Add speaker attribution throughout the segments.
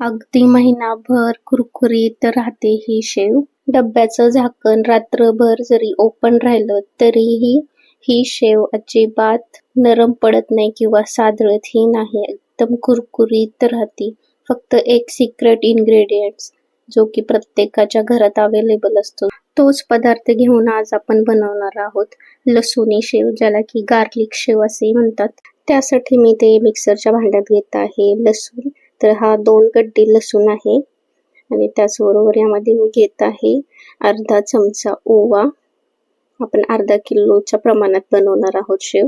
Speaker 1: अगदी महिनाभर कुरकुरीत राहते ही शेव. डब्याचं झाकण रात्रभर जरी ओपन राहिलं तरीही ही शेव अजिबात नरम पडत नाही किंवा साधळतही नाही. एकदम कुरकुरीत राहते. फक्त एक सिक्रेट इन्ग्रेडियंट्स जो की प्रत्येकाच्या घरात अवेलेबल असतो. तोच पदार्थ घेऊन आज आपण बनवणार आहोत. लसूणी शेव ज्याला की गार्लिक शेव असेही म्हणतात. त्यासाठी मी ते मिक्सरच्या भांड्यात घेत आहे. लसूण तर हा दोन गड्डी लसूण आहे. आणि त्याचबरोबर यामध्ये मी घेत आहे अर्धा चमचा ओवा. आपण अर्धा किलोच्या प्रमाणात बनवणार आहोत शेव.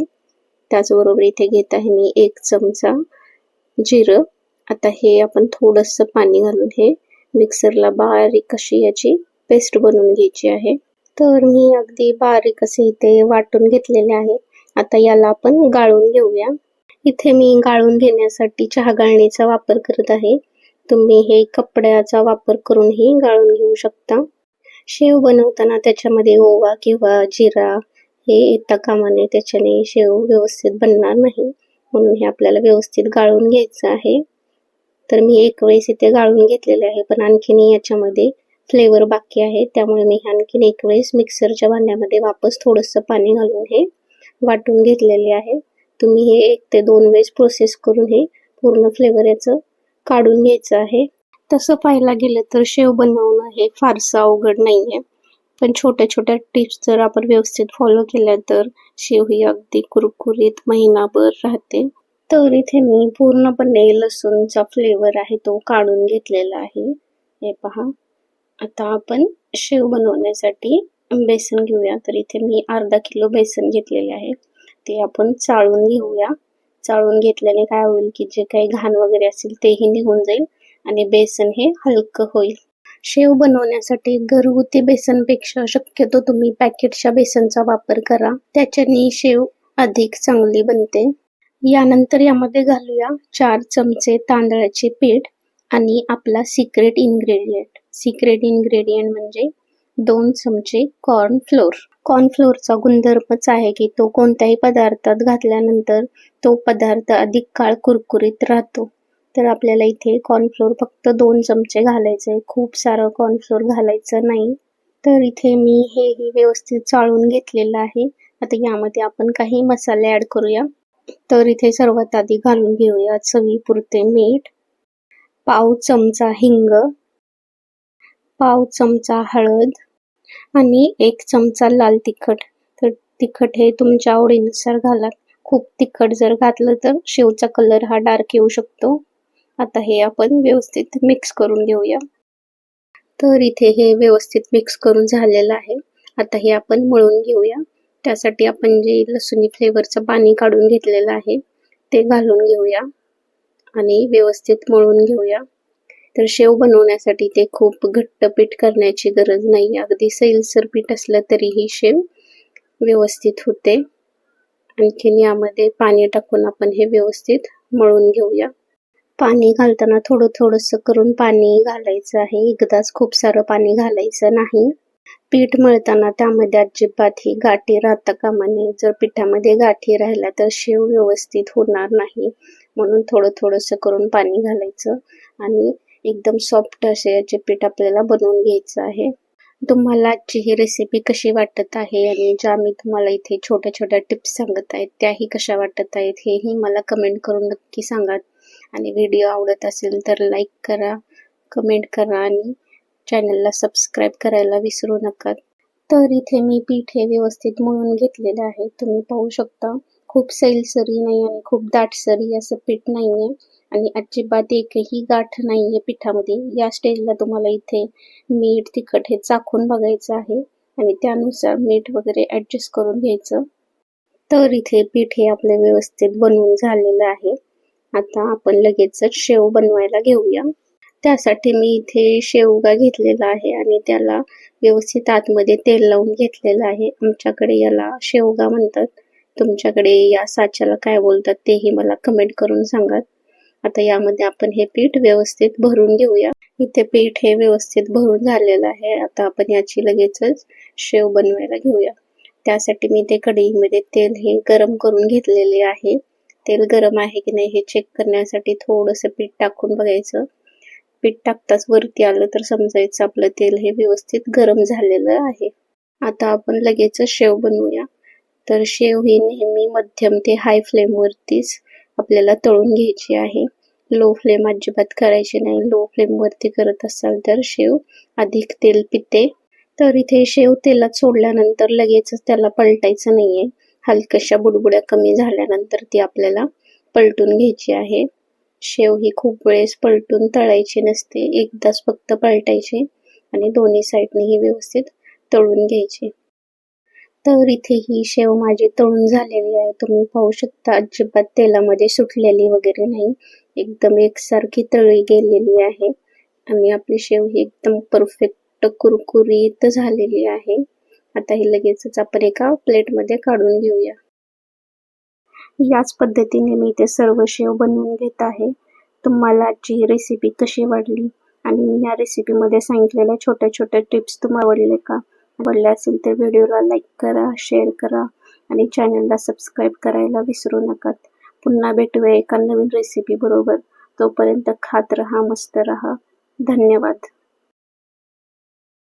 Speaker 1: त्याचबरोबर इथे घेत आहे मी एक चमचा जिरं. आता हे आपण थोडंसं पाणी घालून हे मिक्सरला बारीक अशी याची पेस्ट बनवून घ्यायची आहे. तर मी अगदी बारीक असे इथे वाटून घेतलेले आहे. आता याला आपण गाळून घेऊया. इथे मी गाळून घेण्यासाठी चहा गाळणीचा वापर करत आहे. तुम्ही हे कपड्याचा वापर करूनही गाळून घेऊ शकता. शेव बनवताना त्याच्यामध्ये ओवा किंवा जिरा हे येता कामाने त्याच्याने शेव व्यवस्थित बनणार नाही. म्हणून हे आपल्याला व्यवस्थित गाळून घ्यायचं आहे. तर मी एक वेळेस इथे गाळून घेतलेले आहे पण आणखीन याच्यामध्ये फ्लेवर बाकी आहे. त्यामुळे मी आणखीन एक वेळेस मिक्सरच्या भांड्यामध्ये वापस थोडंसं पाणी घालून हे वाटून घेतलेले आहे. तुम्ही हे एक ते दोन वेळेस प्रोसेस करून हे पूर्ण फ्लेवर याचं काढून घ्यायचं आहे. तसं पाहायला गेलं तर शेव बनवणं हे फारसं अवघड नाही आहे पण छोट्या छोट्या टिप्स जर आपण व्यवस्थित फॉलो केल्या तर शेव ही अगदी कुरकुरीत महिनाभर राहते. तर इथे मी पूर्णपणे लसूणचा फ्लेवर आहे तो काढून घेतलेला आहे. हे पहा. आता आपण शेव बनवण्यासाठी बेसन घेऊया. तर इथे मी अर्धा किलो बेसन घेतलेले आहे. ते आपण चाळून घेऊया. चाळून घेतल्याने काय होईल की जे काही घाण वगैरे असेल तेही निघून जाईल आणि बेसन हे हलकं होईल. शेव बनवण्यासाठी घरगुती बेसनपेक्षा शक्यतो तुम्ही पॅकेटच्या बेसनचा वापर करा. त्याच्याने शेव अधिक चांगली बनते. यानंतर यामध्ये घालूया चार चमचे तांदळाचे पीठ आणि आपला सिक्रेट इन्ग्रेडियंट सिक्रेट इन्ग्रेडियंट म्हणजे दोन चमचे कॉर्न फ्लोर कॉर्नफ्लोअरचा गुणधर्मच आहे की तो कोणत्याही पदार्थात घातल्यानंतर तो पदार्थ अधिक काळ कुरकुरीत राहतो. तर आपल्याला इथे कॉर्नफ्लोअर फक्त दोन चमचे घालायचे खूप सारं कॉर्नफ्लोअर घालायचं नाही. तर इथे मी हे ही व्यवस्थित चाळून घेतलेलं आहे. आता यामध्ये आपण काही मसाले ऍड करूया. तर इथे सर्वात आधी घालून घेऊया चवीपुरते मीठ. पाव चमचा हिंग. पाव चमचा हळद. आणि एक चमचा लाल तिखट. तर तिखट हे तुमच्या आवडीनुसार घाला. खूप तिखट जर घातलं तर शेवचा कलर हा डार्क येऊ शकतो. आता हे आपण व्यवस्थित मिक्स करून घेऊया. तर इथे हे व्यवस्थित मिक्स करून झालेलं आहे. आता हे आपण मळून घेऊया. त्यासाठी आपण जे लसुणी फ्लेवरचं पाणी काढून घेतलेलं आहे ते घालून घेऊया. आणि व्यवस्थित मळून घेऊया. तर शेव बनवण्यासाठी ते खूप घट्ट पीठ करण्याची गरज नाही. अगदी सैलसर पीठ असलं तरीही शेव व्यवस्थित होते. आणखीन यामध्ये पाणी टाकून आपण हे व्यवस्थित मळून घेऊया. पाणी घालताना थोडं थोडंसं करून पाणी घालायचं आहे. एकदाच खूप सारं पाणी घालायचं नाही. पीठ मळताना त्यामध्ये अजिबात ही गाठी राहता कामा नये. जर पिठामध्ये गाठी राहिल्या तर शेव व्यवस्थित होणार नाही. म्हणून थोडं थोडंसं करून पाणी घालायचं आणि एकदम सॉफ्ट असे याचे पीठ आपल्याला बनवून घ्यायचं आहे. तुम्हाला आजची ही रेसिपी कशी वाटत आहे आणि ज्या मी तुम्हाला इथे छोट्या छोट्या टिप्स सांगत आहेत त्याही कशा वाटत आहेत हेही मला कमेंट करून नक्की सांगा. आणि व्हिडिओ आवडत असेल तर लाईक करा कमेंट करा आणि चॅनलला सबस्क्राईब करायला विसरू नका. तर इथे मी पीठ हे व्यवस्थित मळून घेतलेलं आहे. तुम्ही पाहू शकता खूप सैलसरी नाही आणि खूप दाटसरी असं पीठ नाही आहे आणि अजिबात एकही गाठ नाही आहे पिठामध्ये. या स्टेजला तुम्हाला इथे मीठ तिखट हे चाखून बघायचं आहे आणि त्यानुसार मीठ वगैरे ॲडजस्ट करून घ्यायचं. तर इथे पीठ हे आपले व्यवस्थित बनवून झालेलं आहे. आता आपण लगेचच शेव बनवायला घेऊया. त्यासाठी मी इथे शेवगा घेतलेला आहे आणि त्याला व्यवस्थित आतमध्ये तेल लावून घेतलेलं आहे. आमच्याकडे याला शेवगा म्हणतात. तुमच्याकडे या साच्याला काय बोलतात तेही मला कमेंट करून सांगा. आता यामध्ये आपण हे पीठ व्यवस्थित भरून घेऊया. इथे पीठ हे व्यवस्थित भरून झालेलं आहे. आता आपण याची लगेचच शेव बनवायला घेऊया. त्यासाठी मी ते कढईमध्ये तेल हे गरम करून घेतलेले आहे. तेल गरम आहे की नाही हे चेक करण्यासाठी थोडंसं पीठ टाकून बघायचं. पीठ टाकताच वरती आलं तर समजायचं आपलं तेल हे व्यवस्थित गरम झालेलं आहे. आता आपण लगेच शेव बनवूया. तर शेव ही नेहमी मध्यम ते हाय फ्लेम वरतीच आपल्याला तळून घ्यायची आहे. लो फ्लेम अजिबात करायची नाही. लो फ्लेम वरती करत असाल तर शेव अधिक तेल पिते. तर इथे शेव तेलात सोडल्यानंतर लगेचच त्याला पलटायचं नाहीये. हलक्याशा बुडबुड्या कमी झाल्यानंतर ती आपल्याला पलटून घ्यायची आहे. शेव ही खूप वेळेस पलटून तळायची नसते. एकदाच फक्त पलटायची आणि दोन्ही साईडने ही व्यवस्थित तळून घ्यायची. तर इथे ही शेव माझी तळून झालेली आहे. तुम्ही पाहू शकता अजिबात तेलामध्ये सुटलेली वगैरे नाही. एकदम एकसारखी तळी गेलेली आहे. आणि आपली शेव ही एकदम परफेक्ट कुरकुरीत झालेली आहे. आता हे लगेचच आपण एका प्लेटमध्ये काढून घेऊया. याच पद्धतीने मी ते सर्व शेव बनवून घेत आहे. तुम्हाला आजची रेसिपी कशी वाटली? आणि मी या रेसिपीमध्ये सांगितलेल्या छोट्या छोट्या टिप्स तुम्हाला आवडले का? आवडले असेल तर व्हिडिओला लाईक करा शेअर करा. आणि चॅनलला सबस्क्राईब करायला विसरू नका. पुन्हा भेटूया एका नवीन रेसिपी बरोबर. तोपर्यंत खात रहा मस्त रहा. धन्यवाद.